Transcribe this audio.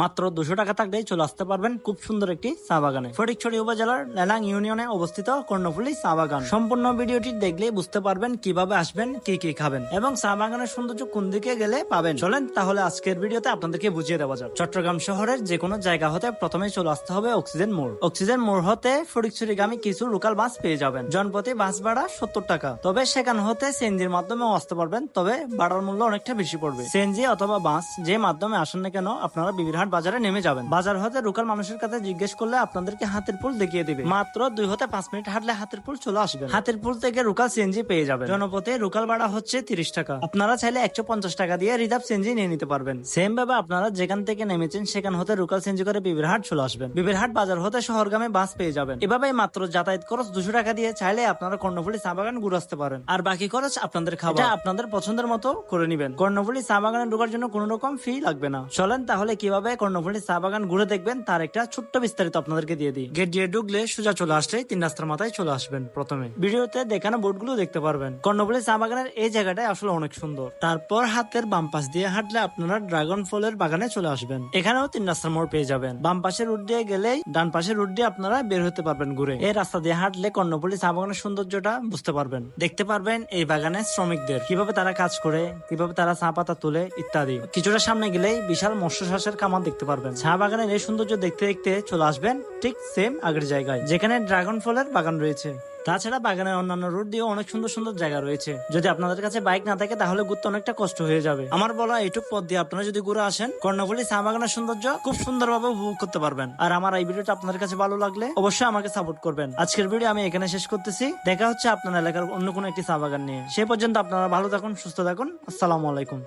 মাত্র দুশো টাকা থাকলেই চলে আসতে পারবেন খুব সুন্দর একটি চা বাগানে। ফটিকছড়ি উপজেলার লেলাং ইউনিয়নে অবস্থিত কর্ণফুলি চা বাগান। সম্পূর্ণ ভিডিওটি দেখলেই বুঝতে পারবেন কীভাবে আসবেন, কি কি খাবেন এবং চা বাগানের সৌন্দর্য কোন দিকে গেলে পাবেন। চলেন তাহলে আজকের ভিডিওতে আপনাদেরকে বুঝিয়ে দেওয়া যাক। চট্টগ্রাম শহরের যে কোনো জায়গা হতে প্রথমে চলে আসতে হবে অক্সিজেন মোড়। অক্সিজেন মোড় হতে ফটিকছড়িগামী কিছু লোকাল বাস পেয়ে যাবেন। জনপ্রতি বাস ভাড়া সত্তর টাকা। তবে সেখান হতে সিএনজির মাধ্যমেও আসতে পারবেন, তবে ভাড়ার মূল্য অনেকটা বেশি পড়বে। সিএনজি অথবা বাস যে মাধ্যমে আসেন না কেন, আপনারা বিবিরহাট বাজারে নেমে যাবেন। বাজার হতে লোকাল মানুষের কাছে জিজ্ঞেস করলে আপনাদেরকে হাতের পুল দেখিয়ে দিবে। মাত্র দুই হতে পাঁচ মিনিট হাঁটলে হাতের পুল চলে আসবে। হাতের পুল থেকে রুকাল সিএনজি পেয়ে যাবেন। জনপথে রুকাল ভাড়া হচ্ছে তিরিশ টাকা। আপনারা চাইলে একশো পঞ্চাশ টাকা দিয়ে রিজার্ভ সিএনজি নিয়ে নিতে পারবেন। সেম ভাবে আপনারা যেখান থেকে নেমেছেন, সেখান হতে রুকাল সিএনজি করে বিবিরহাট চলে আসবেন। বিবিরহাট বাজার হতে শহরগামে বাস পেয়ে যাবেন। এভাবে মাত্র যাতায়াত খরচ দুশো টাকা দিয়ে চাইলে আপনারা কর্ণফুলি চা বাগান ঘুরে আসতে পারেন। আর বাকি খরচ আপনাদের খাবার। আপনাদের পছন্দের মতো করে নিবেন। কর্ণফুলি চা বাগানে ঢোকার জন্য কোনো রকম ফি লাগবে না। চলেন তাহলে কীভাবে কর্ণফুলি চা বাগান ঘুরে দেখবেন, তার একটা ছোট্ট বিস্তারিত আপনাদেরকে দিয়ে দিই। গেট দিয়ে ঢুকলে সোজা চলে আসলে তিন রাস্তার মাথায় চলে আসবেন প্রথমে। ভিডিওতে দেখানো বোর্ডগুলো দেখতে পারবেন। কর্ণফুলি চা বাগানের এই জায়গাটাই আসলে অনেক সুন্দর। তারপর হাতের বাম পাশ দিয়ে হাঁটলে আপনারা ড্রাগন ফলের বাগানে চলে আসবেন। এখানেও তিন রাস্তার মোড় পেয়ে যাবেন। বাম পাশে রুট দিয়ে গেলেই ডান পাশে রুট দিয়ে আপনারা বের হতে পারবেন ঘুরে। এই রাস্তা দিয়ে হাঁটলে কর্ণফুলি চা বাগানের সৌন্দর্যটা বুঝতে পারবেন। দেখতে পারবেন এই বাগানে শ্রমিকদের। কীভাবে তারা কাজ করে, কীভাবে তারা চা পাতা তুলে, ইত্যাদি। কিছুটা সামনে গেলেই বিশাল মৎস্য চাষের কামান দেখতে পারবেন। চা বাগানের এই সৌন্দর্য দেখতে দেখতে চলে আসবেন ঠিক সেম আগের জায়গায়, যেখানে ড্রাগন ফলের বাগান রয়েছে। তাছাড়া বাগানের অন্যান্য রুট দিয়ে অনেক সুন্দর সুন্দর জায়গা রয়েছে। যদি আপনাদের কাছে বাইক না থাকে, তাহলে ঘুরতে অনেকটা কষ্ট হয়ে যাবে। আমার বলা এইটুক পথ দিয়ে আপনারা যদি ঘুরে আসেন, কর্ণফুলি চা বাগানের সৌন্দর্য খুব সুন্দরভাবে উপভোগ করতে পারবেন। আর আমার এই ভিডিওটা আপনাদের কাছে ভালো লাগলে অবশ্যই আমাকে সাপোর্ট করবেন। আজকের ভিডিও আমি এখানে শেষ করতেছি। দেখা হচ্ছে আপনার এলাকার অন্য কোনো একটি চা বাগান নিয়ে। সে পর্যন্ত আপনারা ভালো থাকুন, সুস্থ থাকুন। আসসালামু আলাইকুম।